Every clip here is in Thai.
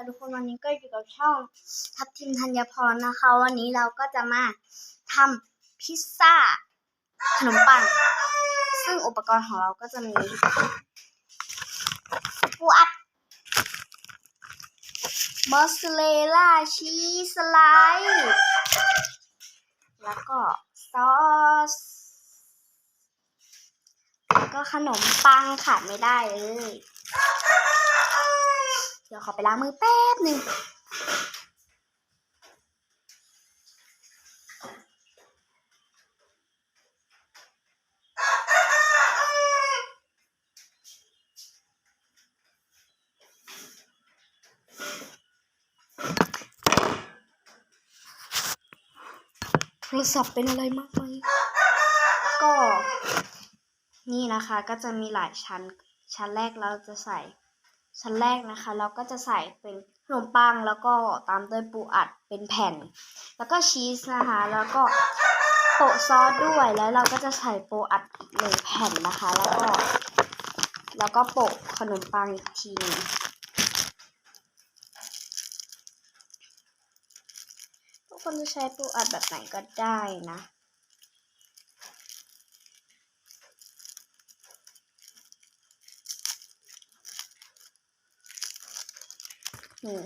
ค่ะทุกคนวันนี้ก็อยู่กับช่องทับทิมธัญพรนะคะ วันนี้เราก็จะมาทำพิซซ่าขนมปัง ซึ่งอุปกรณ์ของเราก็จะมีปูอัดมอสซาเรลล่าชีสไลด์แล้วก็ซอสก็ขนมปังขาดไม่ได้เลย เดี๋ยวขอไปล้างมือแป๊บหนึ่งโทรศัพท์เป็นอะไรมากไหมก็ นี่นะคะก็จะมีหลายชั้น ชั้นแรกเราจะใส่ ชั้นแรกนะคะ เราก็จะใส่เป็นขนมปังแล้วก็ตามด้วยปูอัดเป็นแผ่น แล้วก็ชีสนะคะ แล้วก็โปะซอสด้วยแล้วเราก็จะใส่ปูอัดอีกหนึ่งแผ่นนะคะ แล้วก็ แล้วก็โปะขนมปังอีกทีนึงทุกคนจะใช้ปูอัดแบบไหนก็ได้นะ นี่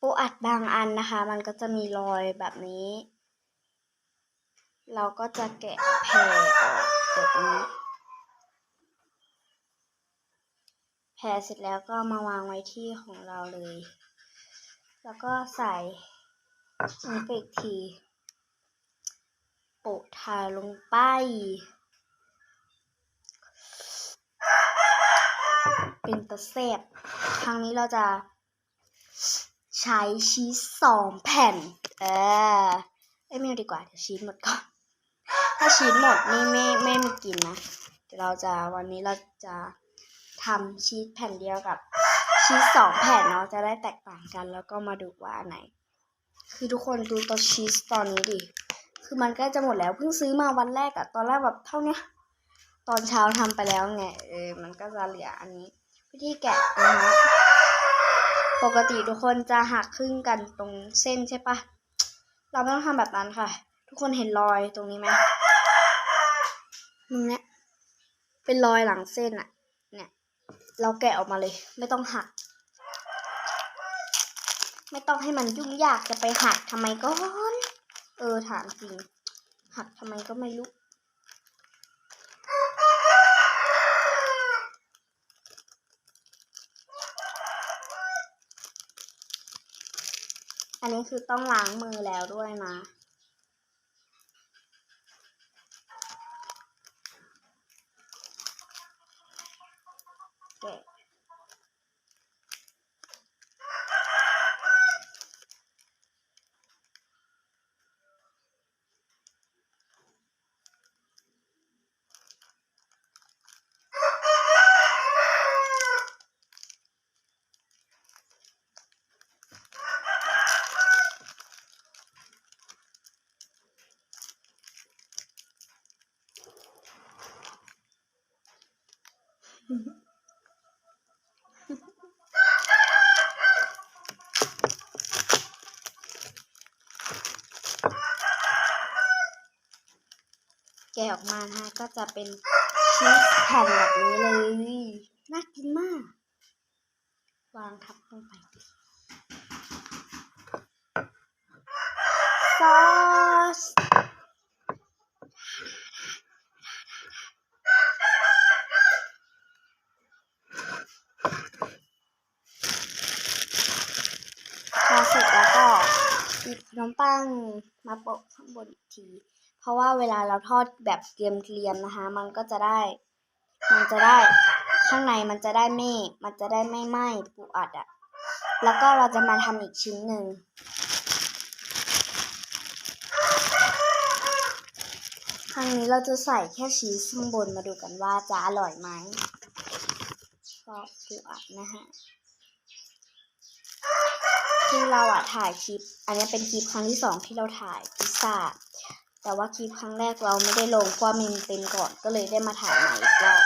ปูอัดบางอันนะคะ มันก็จะมีรอยแบบนี้ เราก็จะแกะแผ่ออกแบบนี้แผ่เสร็จแล้วก็มาวางไว้ที่ของเราเลย แล้วก็ใส่อันนี้ไปอีกทีโปะทาลงไปเป็นตะแซบครั้งนี้เราจะ ใช้ชีสสองแผ่น เออเอ้ไม่เอาดีกว่าเดี๋ยวชีสหมดก่อน ถ้าชีสหมดนี่ไม่ไม่มีกินนะ เดี๋ยวเราจะวันนี้เราจะทำชีสแผ่นเดียวกับชีสสองแผ่นเนาะจะได้แตกต่างกัน แล้วก็มาดูว่าอันไหน คือทุกคนดูตัวชีสตอนนี้ดิ คือมันใกล้จะหมดแล้วเพิ่งซื้อมาวันแรกอะตอนแรกแบบเท่าเนี้ยตอนเช้าทำไปแล้วไงเออมันก็จะเหลืออันนี้ วิธีแกะนะคะ ปกติทุกคนจะหักครึ่งกันตรงเส้นใช่ปะเราไม่ต้องทำแบบนั้นค่ะ ทุกคนเห็นรอยตรงนี้ไหมตรงเนี้ยเป็นรอยหลังเส้นอะเนี่ย เราแกะออกมาเลย ไม่ต้องหัก ไม่ต้องให้มันยุ่งยากจะไปหักทำไมก่อน เออถามจริง หักทำไมก็ไม่รู้ อันนี้คือต้องล้างมือแล้วด้วยนะะออกมานะคะก็จะเป็นชีสแผ่นแบบนี้เลย น่ากินมาก วางทับลงไปซอสพอเสร็จแล้วก็หยิบขนมปังมาโปะข้างบนอีกที เพราะว่าเวลาเราทอดแบบเกรียมๆนะคะ มันก็จะได้ มันจะได้ข้างในมันจะได้ไม่ มันจะได้ไม่ไหม้ปูอัดอะแล้วก็เราจะมาทำอีกชิ้นหนึ่งครั้งนี้เราจะใส่แค่ชีสข้างบนมาดูกันว่าจะอร่อยไหมก็ปูอัดนะฮะที่เราอะถ่ายคลิป อันนี้เป็นคลิปครั้งที่สองที่เราถ่ายพิซซ่า แต่ว่าคลิปครั้งแรกเราไม่ได้ลงเพราะว่ามินเป็นก่อนก็เลยได้มาถ่ายใหม่อีกรอบ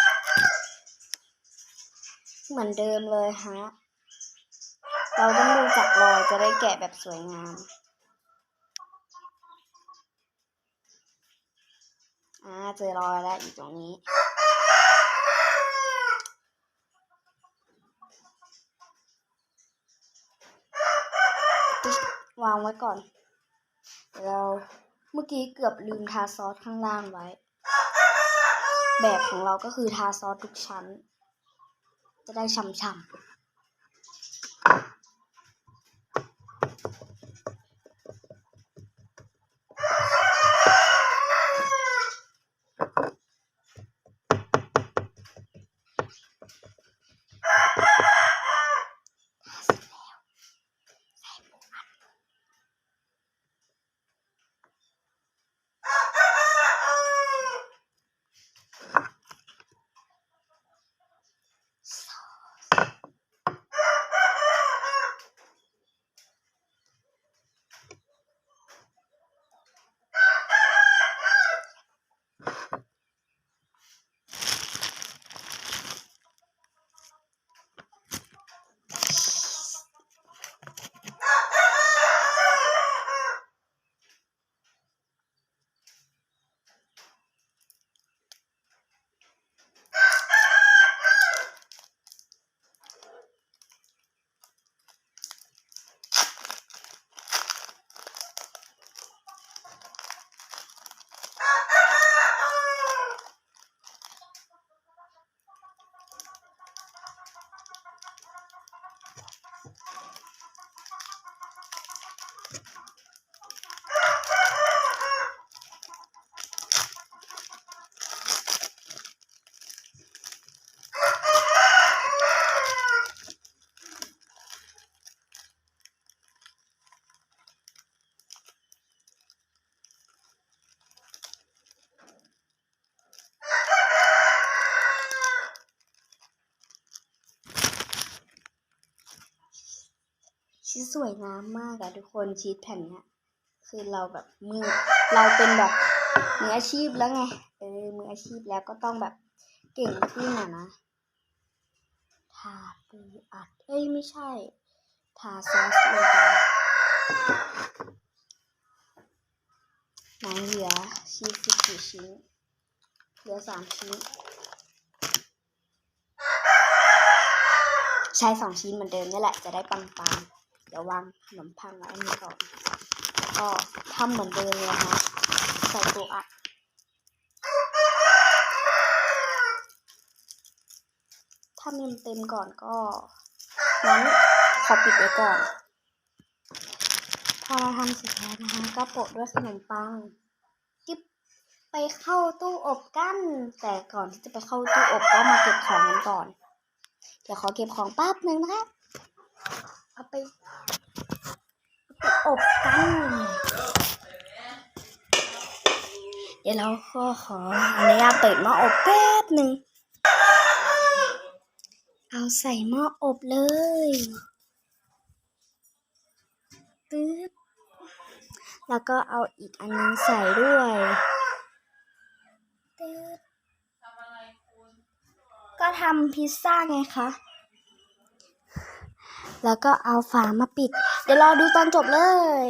เหมือนเดิมเลยฮะ เราต้องดูจากรอยจะได้แกะแบบสวยงาม อ่าเจอรอยแล้วอยู่ตรงนี้วางไว้ก่อนเดี๋ยวเรา เมื่อกี้เกือบลืมทาซอสข้างล่างไว้ แบบของเราก็คือทาซอสทุกชั้น จะได้ฉ่ำๆ ชีสสวยงามมากอะทุกคนชีสแผ่นเนี้ย คือเราแบบมือเราเป็นแบบมืออาชีพแล้วไงเออมืออาชีพแล้วก็ต้องแบบเก่งขึ้นอะนะทาปูอัดเอ้ยไม่ใช่ ทาซอสลงไปไหนเหลือชีสสิบกี่ชิ้นเหลือสามชิ้น ใช้สองชิ้นเหมือนเดิมนี่แหละจะได้ปังๆ ดี๋ยววางขนมปังไว้อันนี้ก่อนก็ทำเหมือนเดิมเลยนะคะใส่ปูอัดถ้าเมมเต็มก่อนก็งั้นขอปิดไว้ก่อนพอเราทำเสร็จแล้วนะคะก็โปะด้วยขนมปังจิ๊บไปเข้าตู้อบกันแต่ก่อนที่จะไปเข้าตู้อบก็มาเก็บของกันก่อน เดี๋ยวขอเก็บของแป๊บหนึ่งนะครับ เอาไปเอาไปอบกัน เดี๋ยวเราก็ขออนุญาตเปิดหม้ออบแป๊บหนึ่ง เอาใส่หม้ออบเลยตึ๊บแล้วก็เอาอีกอันนึงใส่ด้วยตึ๊บก็ทำพิซซ่าไงคะ แล้วก็เอาฝามาปิด เดี๋ยวรอดูตอนจบเลย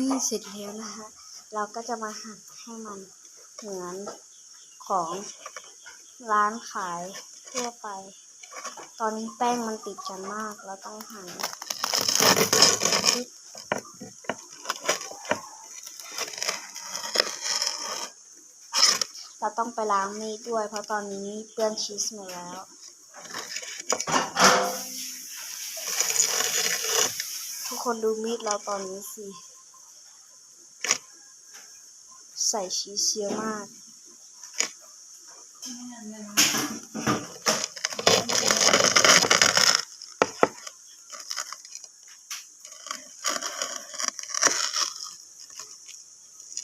นี่เสร็จแล้วนะคะ เราก็จะมาหั่นให้มันเหมือนของร้านขายทั่วไป ตอนนี้แป้งมันติดกันมาก เราต้องหั่นเรา ต้องไปล้างมีดด้วย เพราะตอนนี้มีดเปื้อนชีสหมดแล้ว ทุกคนดูมีดเราตอนนี้สิ ใส่ชีสเยอะมาก น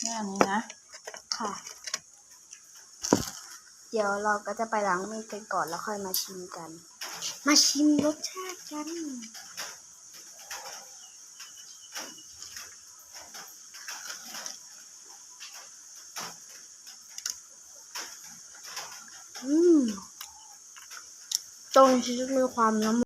ี่อันนี้นะ ค่ะ เดี๋ยวเราก็จะไปล้างมีดกันก่อนแล้วค่อยมาชิมกัน มาชิมรสชาติกันอืมตรงชีสมีความน้ำ